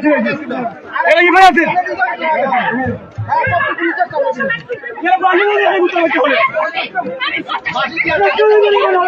ভাই সব চাইতে বড়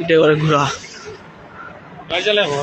এটা করে ঘোরা গাড়ি চালাবো